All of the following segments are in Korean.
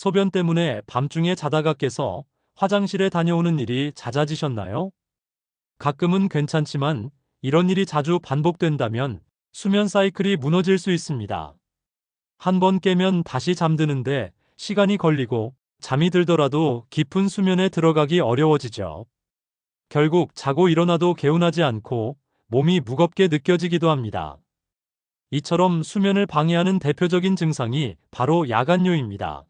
소변 때문에 밤중에 자다가 깨서 화장실에 다녀오는 일이 잦아지셨나요? 가끔은 괜찮지만 이런 일이 자주 반복된다면 수면 사이클이 무너질 수 있습니다. 한 번 깨면 다시 잠드는데 시간이 걸리고 잠이 들더라도 깊은 수면에 들어가기 어려워지죠. 결국 자고 일어나도 개운하지 않고 몸이 무겁게 느껴지기도 합니다. 이처럼 수면을 방해하는 대표적인 증상이 바로 야간요입니다.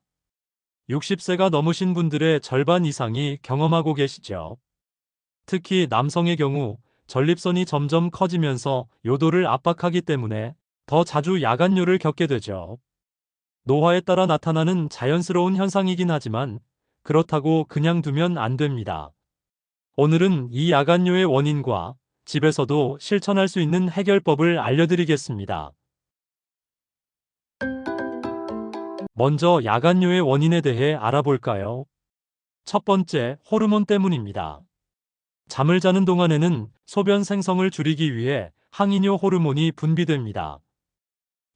60세가 넘으신 분들의 절반 이상이 경험하고 계시죠. 특히 남성의 경우 전립선이 점점 커지면서 요도를 압박하기 때문에 더 자주 야간요를 겪게 되죠. 노화에 따라 나타나는 자연스러운 현상이긴 하지만 그렇다고 그냥 두면 안 됩니다. 오늘은 이 야간요의 원인과 집에서도 실천할 수 있는 해결법을 알려드리겠습니다. 먼저 야간요의 원인에 대해 알아볼까요? 첫 번째, 호르몬 때문입니다. 잠을 자는 동안에는 소변 생성을 줄이기 위해 항이뇨 호르몬이 분비됩니다.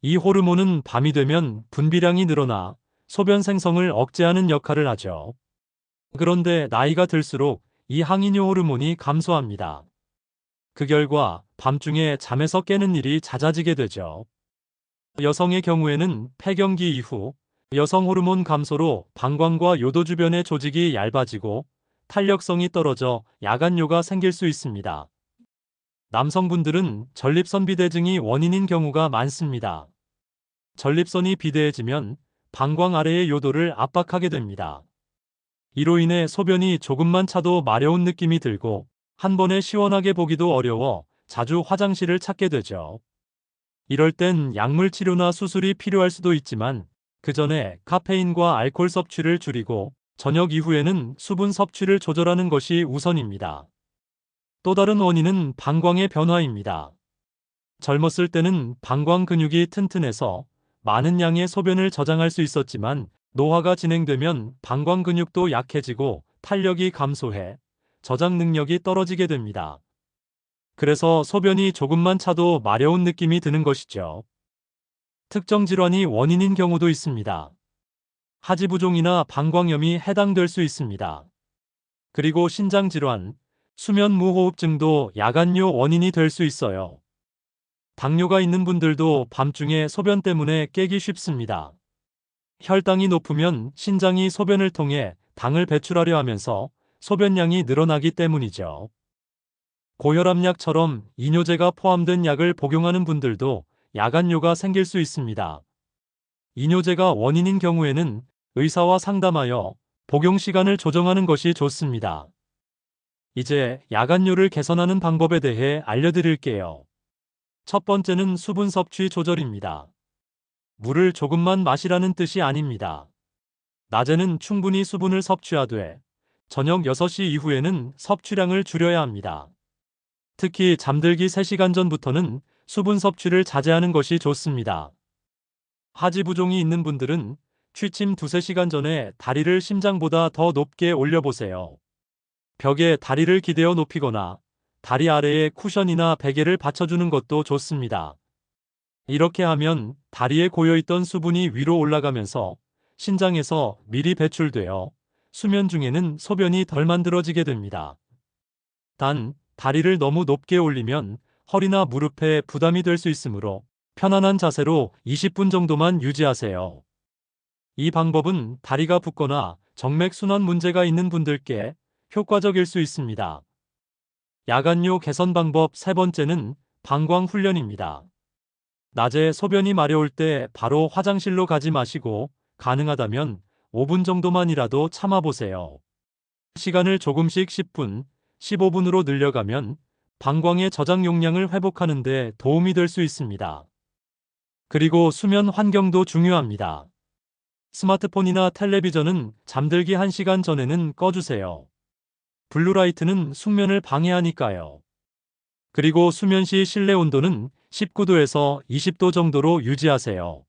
이 호르몬은 밤이 되면 분비량이 늘어나 소변 생성을 억제하는 역할을 하죠. 그런데 나이가 들수록 이 항이뇨 호르몬이 감소합니다. 그 결과 밤중에 잠에서 깨는 일이 잦아지게 되죠. 여성의 경우에는 폐경기 이후 여성 호르몬 감소로 방광과 요도 주변의 조직이 얇아지고 탄력성이 떨어져 야간요가 생길 수 있습니다. 남성분들은 전립선 비대증이 원인인 경우가 많습니다. 전립선이 비대해지면 방광 아래의 요도를 압박하게 됩니다. 이로 인해 소변이 조금만 차도 마려운 느낌이 들고 한 번에 시원하게 보기도 어려워 자주 화장실을 찾게 되죠. 이럴 땐 약물 치료나 수술이 필요할 수도 있지만 그 전에 카페인과 알코올 섭취를 줄이고 저녁 이후에는 수분 섭취를 조절하는 것이 우선입니다. 또 다른 원인은 방광의 변화입니다. 젊었을 때는 방광 근육이 튼튼해서 많은 양의 소변을 저장할 수 있었지만 노화가 진행되면 방광 근육도 약해지고 탄력이 감소해 저장 능력이 떨어지게 됩니다. 그래서 소변이 조금만 차도 마려운 느낌이 드는 것이죠. 특정 질환이 원인인 경우도 있습니다. 하지부종이나 방광염이 해당될 수 있습니다. 그리고 신장질환, 수면무호흡증도 야간요 원인이 될 수 있어요. 당뇨가 있는 분들도 밤중에 소변 때문에 깨기 쉽습니다. 혈당이 높으면 신장이 소변을 통해 당을 배출하려 하면서 소변량이 늘어나기 때문이죠. 고혈압약처럼 이뇨제가 포함된 약을 복용하는 분들도 야간요가 생길 수 있습니다. 이뇨제가 원인인 경우에는 의사와 상담하여 복용 시간을 조정하는 것이 좋습니다. 이제 야간요를 개선하는 방법에 대해 알려드릴게요. 첫 번째는 수분 섭취 조절입니다. 물을 조금만 마시라는 뜻이 아닙니다. 낮에는 충분히 수분을 섭취하되 저녁 6시 이후에는 섭취량을 줄여야 합니다. 특히 잠들기 3시간 전부터는 수분 섭취를 자제하는 것이 좋습니다. 하지부종이 있는 분들은 취침 두세 시간 전에 다리를 심장보다 더 높게 올려보세요. 벽에 다리를 기대어 높이거나 다리 아래에 쿠션이나 베개를 받쳐주는 것도 좋습니다. 이렇게 하면 다리에 고여있던 수분이 위로 올라가면서 신장에서 미리 배출되어 수면 중에는 소변이 덜 만들어지게 됩니다. 단, 다리를 너무 높게 올리면 허리나 무릎에 부담이 될 수 있으므로 편안한 자세로 20분 정도만 유지하세요. 이 방법은 다리가 붓거나 정맥순환 문제가 있는 분들께 효과적일 수 있습니다. 야간요 개선 방법 세 번째는 방광 훈련입니다. 낮에 소변이 마려울 때 바로 화장실로 가지 마시고 가능하다면 5분 정도만이라도 참아보세요. 시간을 조금씩 10분, 15분으로 늘려가면 방광의 저장 용량을 회복하는 데 도움이 될 수 있습니다. 그리고 수면 환경도 중요합니다. 스마트폰이나 텔레비전은 잠들기 1시간 전에는 꺼주세요. 블루라이트는 숙면을 방해하니까요. 그리고 수면 시 실내 온도는 19도에서 20도 정도로 유지하세요.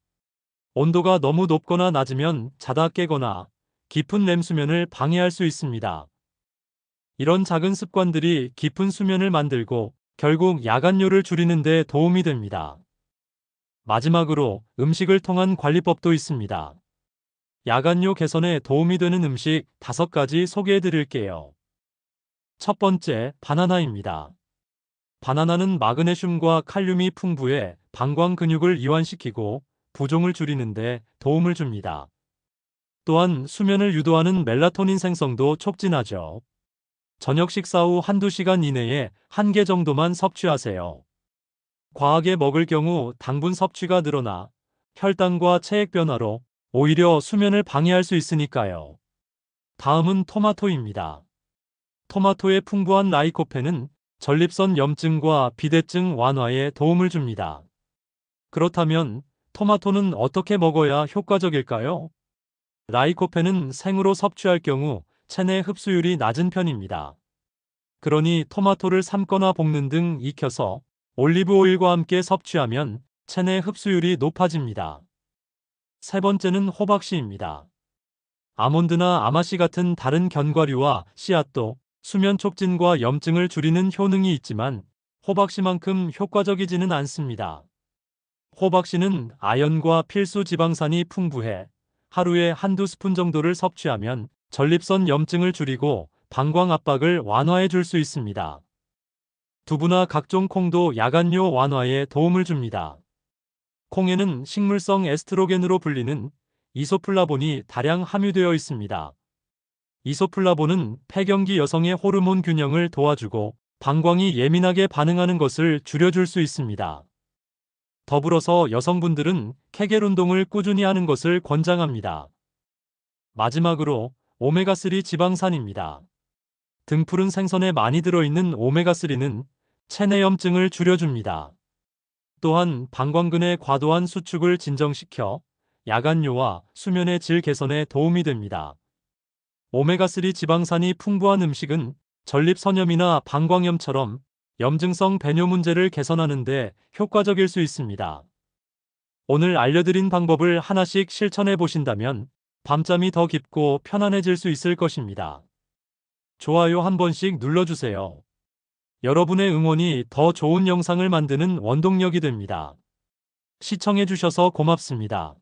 온도가 너무 높거나 낮으면 자다 깨거나 깊은 렘 수면을 방해할 수 있습니다. 이런 작은 습관들이 깊은 수면을 만들고 결국 야간요를 줄이는 데 도움이 됩니다. 마지막으로 음식을 통한 관리법도 있습니다. 야간요 개선에 도움이 되는 음식 5가지 소개해 드릴게요. 첫 번째, 바나나입니다. 바나나는 마그네슘과 칼륨이 풍부해 방광 근육을 이완시키고 부종을 줄이는데 도움을 줍니다. 또한 수면을 유도하는 멜라토닌 생성도 촉진하죠. 저녁 식사 후 한두 시간 이내에 한 개 정도만 섭취하세요. 과하게 먹을 경우 당분 섭취가 늘어나 혈당과 체액 변화로 오히려 수면을 방해할 수 있으니까요. 다음은 토마토입니다. 토마토의 풍부한 라이코펜은 전립선 염증과 비대증 완화에 도움을 줍니다. 그렇다면 토마토는 어떻게 먹어야 효과적일까요? 라이코펜은 생으로 섭취할 경우 체내 흡수율이 낮은 편입니다. 그러니 토마토를 삶거나 볶는 등 익혀서 올리브 오일과 함께 섭취하면 체내 흡수율이 높아집니다. 세 번째는 호박씨입니다. 아몬드나 아마씨 같은 다른 견과류와 씨앗도 수면 촉진과 염증을 줄이는 효능이 있지만 호박씨만큼 효과적이지는 않습니다. 호박씨는 아연과 필수 지방산이 풍부해 하루에 한두 스푼 정도를 섭취하면 전립선 염증을 줄이고 방광 압박을 완화해 줄 수 있습니다. 두부나 각종 콩도 야간요 완화에 도움을 줍니다. 콩에는 식물성 에스트로겐으로 불리는 이소플라본이 다량 함유되어 있습니다. 이소플라본은 폐경기 여성의 호르몬 균형을 도와주고 방광이 예민하게 반응하는 것을 줄여줄 수 있습니다. 더불어서 여성분들은 케겔 운동을 꾸준히 하는 것을 권장합니다. 마지막으로 오메가3 지방산입니다. 등푸른 생선에 많이 들어있는 오메가3는 체내염증을 줄여줍니다. 또한 방광근의 과도한 수축을 진정시켜 야간요와 수면의 질 개선에 도움이 됩니다. 오메가3 지방산이 풍부한 음식은 전립선염이나 방광염처럼 염증성 배뇨 문제를 개선하는 데 효과적일 수 있습니다. 오늘 알려드린 방법을 하나씩 실천해 보신다면 밤잠이 더 깊고 편안해질 수 있을 것입니다. 좋아요 한 번씩 눌러주세요. 여러분의 응원이 더 좋은 영상을 만드는 원동력이 됩니다. 시청해주셔서 고맙습니다.